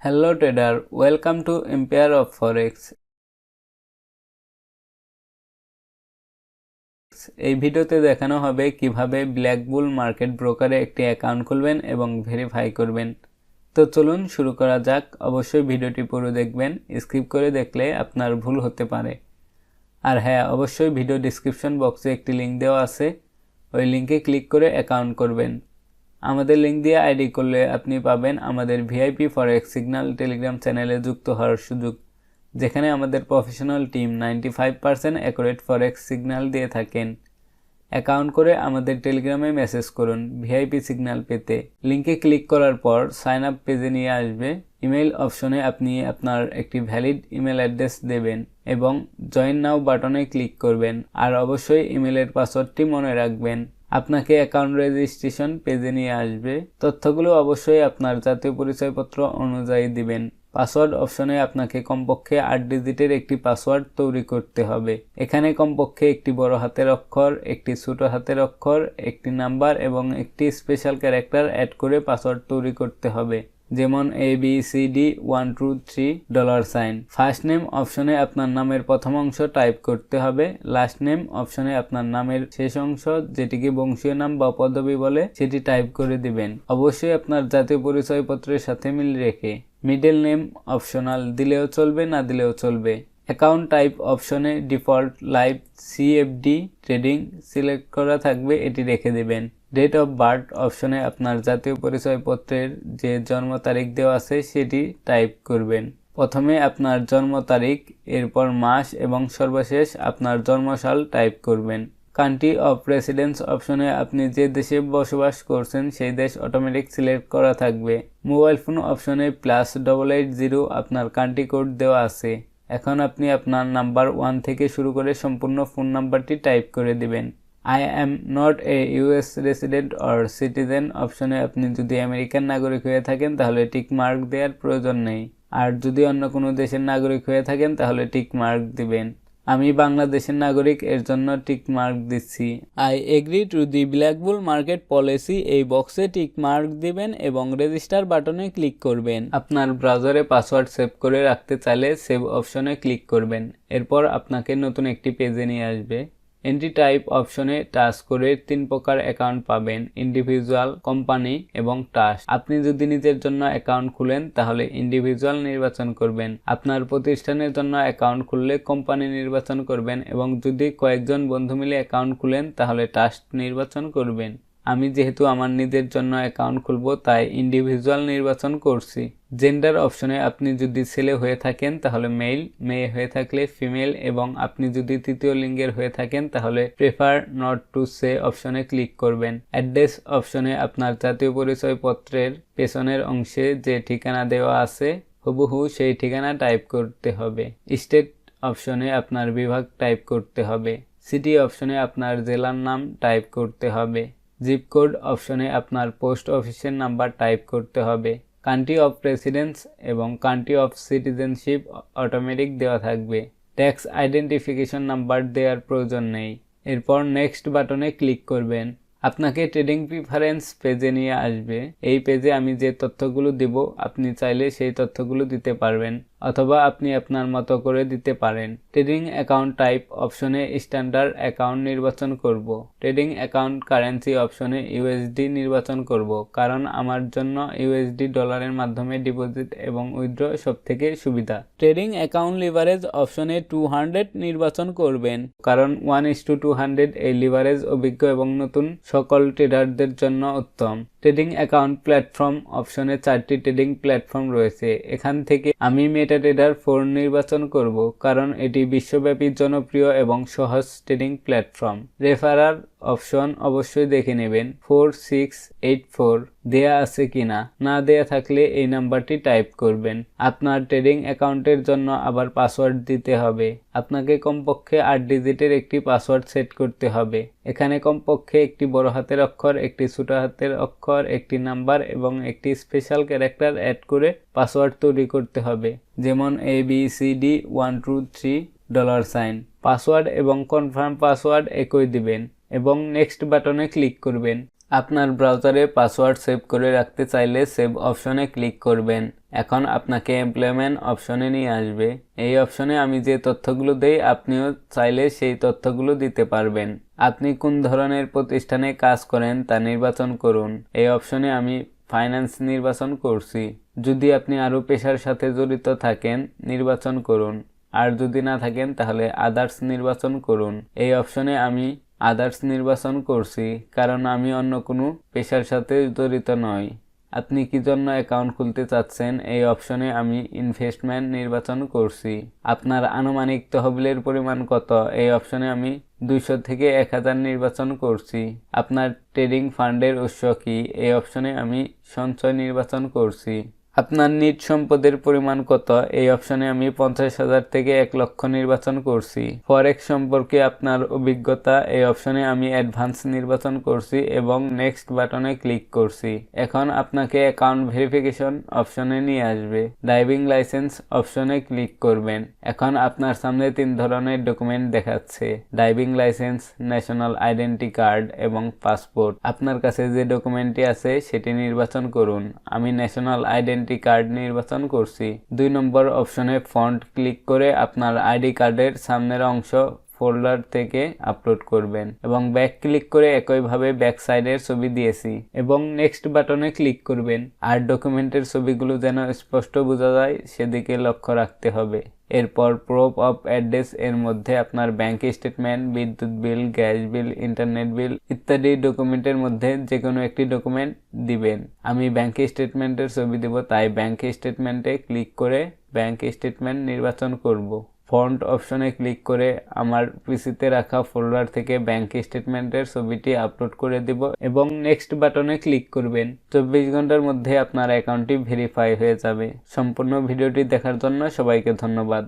Hello trader, welcome to Empire of Forex. এই ভিডিওতে দেখানো হবে কীভাবে ব্ল্যাক বুল মার্কেট ব্রোকারে একটি অ্যাকাউন্ট খুলবেন এবং ভেরিফাই করবেন। তো চলুন শুরু করা যাক। অবশ্যই ভিডিওটি পুরো দেখবেন স্কিপ করে দেখলে আপনার ভুল হতে পারে। আর হ্যাঁ অবশ্যই ভিডিও ডিসক্রিপশন বক্সে একটি লিঙ্ক দেওয়া আছে। ওই লিঙ্কে ক্লিক করে অ্যাকাউন্ট করবেন। আমাদের লিঙ্ক দিয়ে আইডি করলে আপনি পাবেন আমাদের ভিআইপি ফরেক্স সিগন্যাল টেলিগ্রাম চ্যানেলে যুক্ত হওয়ার সুযোগ, যেখানে আমাদের professional team ninety five percent accurate forex signal দিয়ে থাকেন। অ্যাকাউন্ট করে আমাদের টেলিগ্রামে মেসেজ করুন ভিআইপি সিগন্যাল পেতে। লিঙ্কে ক্লিক করার পর সাইন আপ পেজে নিয়ে আসবে। ইমেল অপশনে আপনি আপনার একটি ভ্যালিড ইমেল অ্যাড্রেস দেবেন এবং জয়েন নাও বাটনে ক্লিক করবেন। আর অবশ্যই ইমেলের পাসওয়ার্ডটি মনে রাখবেন। আপনাকে অ্যাকাউন্ট রেজিস্ট্রেশন পেজে নিয়ে আসবে। তথ্যগুলো অবশ্যই আপনার জাতীয় পরিচয়পত্র অনুযায়ী দিবেন। পাসওয়ার্ড অপশনে আপনাকে কমপক্ষে আট ডিজিটের একটি পাসওয়ার্ড তৈরি করতে হবে। এখানে কমপক্ষে একটি বড় হাতের অক্ষর, একটি ছোট হাতের অক্ষর, একটি নাম্বার এবং একটি স্পেশাল ক্যারেক্টার অ্যাড করে পাসওয়ার্ড তৈরি করতে হবে। যেমন A B C D one two three dollar sign first name অপশনে আপনার নামের প্রথম অংশ টাইপ করতে হবে। লাস্ট নেম অপশনে আপনার নামের শেষ অংশ, যেটিকে বংশীয় নাম বা পদবি বলে, সেটি টাইপ করে দিবেন। অবশ্যই আপনার জাতীয় পরিচয়পত্রের সাথে মিল রেখে। মিডল নেম অপশনাল দিলেও চলবে, না দিলেও চলবে। অ্যাকাউন্ট টাইপ অপশনে default live CFD trading select করা থাকবে, এটি রেখে দেবেন। ডেট অফ বার্থ অপশনে আপনার জাতীয় পরিচয়পত্রের যে জন্ম তারিখ দেওয়া আছে সেটি টাইপ করবেন। প্রথমে আপনার জন্ম তারিখ, এরপর মাস এবং সর্বশেষ আপনার জন্মসাল টাইপ করবেন। কান্ট্রি অফ রেসিডেন্স অপশনে আপনি যে দেশে বসবাস করছেন সেই দেশ অটোমেটিক সিলেক্ট করা থাকবে। মোবাইল ফোন অপশনে প্লাস ডবল এইট জিরো আপনার কান্ট্রি কোড দেওয়া আছে। এখন আপনি আপনার নাম্বার ওয়ান থেকে শুরু করে সম্পূর্ণ ফোন নাম্বারটি টাইপ করে দিবেন। I am not a US resident or citizen অপশনে আপনি যদি আমেরিকান নাগরিক হয়ে থাকেন, তাহলে টিক মার্ক দেওয়ার প্রয়োজন নেই। আর যদি অন্য কোনো দেশের নাগরিক হয়ে থাকেন, তাহলে টিক মার্ক দিবেন। আমি বাংলাদেশের নাগরিক, এর জন্য টিক মার্ক দিচ্ছি। I agree to the Blackbull market policy এই বক্সে টিক মার্ক দিবেন এবং রেজিস্টার বাটনে ক্লিক করবেন। আপনার ব্রাউজারে পাসওয়ার্ড সেভ করে রাখতে চাইলে সেভ অপশনে ক্লিক করবেন। এরপর আপনাকে নতুন একটি পেজে নিয়ে আসবে। এন্ট্রি টাইপ অপশনে টাচ করে তিন প্রকার অ্যাকাউন্ট পাবেন ইন্ডিভিজুয়াল কোম্পানি এবং টাস আপনি যদি নিজের জন্য অ্যাকাউন্ট খুলেন, তাহলে ইন্ডিভিজুয়াল নির্বাচন করবেন। আপনার প্রতিষ্ঠানের জন্য অ্যাকাউন্ট খুললে কোম্পানি নির্বাচন করবেন এবং যদি কয়েকজন বন্ধু মিলে অ্যাকাউন্ট খুলেন, তাহলে টাস্ট নির্বাচন করবেন। আমি যেহেতু আমার নিজের জন্য অ্যাকাউন্ট খুলব, তাই ইন্ডিভিজুয়াল নির্বাচন করছি। জেন্ডার অপশনে আপনি যদি ছেলে হয়ে থাকেন, তাহলে মেল মেয়ে হয়ে থাকলে ফিমেল এবং আপনি যদি তৃতীয় লিঙ্গের হয়ে থাকেন, তাহলে প্রেফার নট টু সে অপশনে ক্লিক করবেন। অ্যাড্রেস অপশনে আপনার জাতীয় পরিচয়পত্রের পেছনের অংশে যে ঠিকানা দেওয়া আছে, হুবহু সেই ঠিকানা টাইপ করতে হবে। স্টেট অপশনে আপনার বিভাগ টাইপ করতে হবে। সিটি অপশনে আপনার জেলার নাম টাইপ করতে হবে। জিপ কোড অপশনে আপনার পোস্ট অফিসের নাম্বার টাইপ করতে হবে। কান্ট্রি অফ রেসিডেন্স এবং কান্ট্রি অফ সিটিজেনশিপ অটোমেটিক দেওয়া থাকবে। ট্যাক্স আইডেন্টিফিকেশন নাম্বার দেওয়ার প্রয়োজন নেই। এরপর নেক্সট বাটনে ক্লিক করবেন। আপনাকে ট্রেডিং প্রিফারেন্স পেজে নিয়ে আসবে। এই পেজে আমি যে তথ্যগুলো দিব, আপনি চাইলে সেই তথ্যগুলো দিতে পারবেন। অথবা আপনি আপনার মতো করে দিতে পারেন। ট্রেডিং অ্যাকাউন্ট টাইপ অপশনে স্ট্যান্ডার্ড অ্যাকাউন্ট নির্বাচন করব। ট্রেডিং অ্যাকাউন্ট কারেন্সি অপশনে ইউএসডি নির্বাচন করব। কারণ আমার জন্য ইউএসডি ডলারের মাধ্যমে ডিপোজিট এবং উইথড্র সব থেকে সুবিধা। ট্রেডিং অ্যাকাউন্ট লিভারেজ অপশনে টু হান্ড্রেড নির্বাচন করবেন। কারণ one is to two hundred এই লিভারেজ অভিজ্ঞ এবং নতুন সকল ট্রেডারদের জন্য উত্তম। ট্রেডিং অ্যাকাউন্ট প্ল্যাটফর্ম অপশনে চারটি ট্রেডিং প্ল্যাটফর্ম রয়েছে। এখান থেকে আমি মেটাট্রেডার ফোর নির্বাচন করব কারণ এটি বিশ্বব্যাপী জনপ্রিয় এবং সহজ ট্রেডিং প্ল্যাটফর্ম রেফারার অপশন অবশ্যই দেখে নেবেন। ফোর সিক্স এইট ফোর দেয়া আছে কিনা? না দেয়া থাকলে এই নাম্বারটি টাইপ করবেন। আপনার ট্রেডিং অ্যাকাউন্টের জন্য আবার পাসওয়ার্ড দিতে হবে। আপনাকে কমপক্ষে আট ডিজিটের একটি পাসওয়ার্ড সেট করতে হবে। এখানে কমপক্ষে একটি বড় হাতের অক্ষর, একটি ছোট হাতের অক্ষর, একটি নাম্বার এবং একটি স্পেশাল ক্যারেক্টার অ্যাড করে পাসওয়ার্ড তৈরি করতে হবে। যেমন A B C D one two three dollar sign password এবং কনফার্ম পাসওয়ার্ড একই দিবেন। এবং নেক্সট বাটনে ক্লিক করবেন। আপনার ব্রাউজারে পাসওয়ার্ড সেভ করে রাখতে চাইলে সেভ অপশনে ক্লিক করবেন। এখন আপনাকে এমপ্লয়মেন্ট অপশনে নিয়ে আসবে। এই অপশনে আমি যে তথ্যগুলো দেই, আপনিও চাইলে সেই তথ্যগুলো দিতে পারবেন। আপনি কোন ধরনের প্রতিষ্ঠানে কাজ করেন তা নির্বাচন করুন। এই অপশনে আমি ফাইন্যান্স নির্বাচন করছি। যদি আপনি আরও পেশার সাথে জড়িত থাকেন, নির্বাচন করুন। আর যদি না থাকেন, তাহলে আদার্স নির্বাচন করুন। এই অপশনে আমি আদার্স নির্বাচন করছি, কারণ আমি অন্য কোনো পেশার সাথে জড়িত নই। আপনি কি জন্য অ্যাকাউন্ট খুলতে চাচ্ছেন? এই অপশনে আমি ইনভেস্টমেন্ট নির্বাচন করছি। আপনার আনুমানিক তহবিলের পরিমাণ কত? এই অপশনে আমি দুইশো থেকে এক হাজার নির্বাচন করছি। আপনার ট্রেডিং ফান্ডের উৎস কি? এই অপশনে আমি সঞ্চয় নির্বাচন করছি। আপনার নিট সম্পদের পরিমাণ কত? এই অপশনে আমি পঞ্চাশ হাজার থেকে এক লক্ষ নির্বাচন করছি। ফরেক্স সম্পর্কে আপনার অভিজ্ঞতা, এই অপশনে আমি অ্যাডভান্স নির্বাচন করছি এবং নেক্সট বাটনে ক্লিক করছি। এখন আপনাকে অ্যাকাউন্ট ভেরিফিকেশন অপশনে নিয়ে আসবে। ড্রাইভিং লাইসেন্স অপশনে ক্লিক করবেন। এখন আপনার সামনে তিন ধরনের ডকুমেন্ট দেখাচ্ছে। Driving licence national identity card এবং পাসপোর্ট আপনার কাছে যে ডকুমেন্টটি আছে, সেটি নির্বাচন করুন। আমি ন্যাশনাল আইডেন্টি আইডেন্টি কার্ড নির্বাচন করছি। দুই নম্বর অপশনে ফন্ট ক্লিক করে আপনার আইডি কার্ডের সামনের অংশ ফোল্ডার থেকে আপলোড করবেন এবং ব্যাক ক্লিক করে একইভাবে ব্যাক সাইডের ছবি দিয়েছি এবং নেক্সট বাটনে ক্লিক করবেন। আর ডকুমেন্টের ছবিগুলো যেন স্পষ্ট বোঝা যায়, সেদিকে লক্ষ্য রাখতে হবে। এরপর প্রুফ অফ অ্যাড্রেস এর মধ্যে আপনার ব্যাংক স্টেটমেন্ট বিদ্যুৎ বিল গ্যাস বিল ইন্টারনেট বিল ইত্যাদি ডকুমেন্টের মধ্যে যে কোনো একটি ডকুমেন্ট দিবেন। আমি ব্যাংক স্টেটমেন্টের ছবি দেব, তাই ব্যাংক স্টেটমেন্টে ক্লিক করে ব্যাংক স্টেটমেন্ট নির্বাচন করব। ফন্ট অপশনে ক্লিক করে আমার পিসিতে রাখা ফোল্ডার থেকে ব্যাংক স্টেটমেন্টের ছবিটি আপলোড করে দিব এবং নেক্সট বাটনে ক্লিক করবেন। চব্বিশ ঘণ্টার মধ্যে আপনার অ্যাকাউন্টটি ভেরিফাই হয়ে যাবে। সম্পূর্ণ ভিডিওটি দেখার জন্য সবাইকে ধন্যবাদ।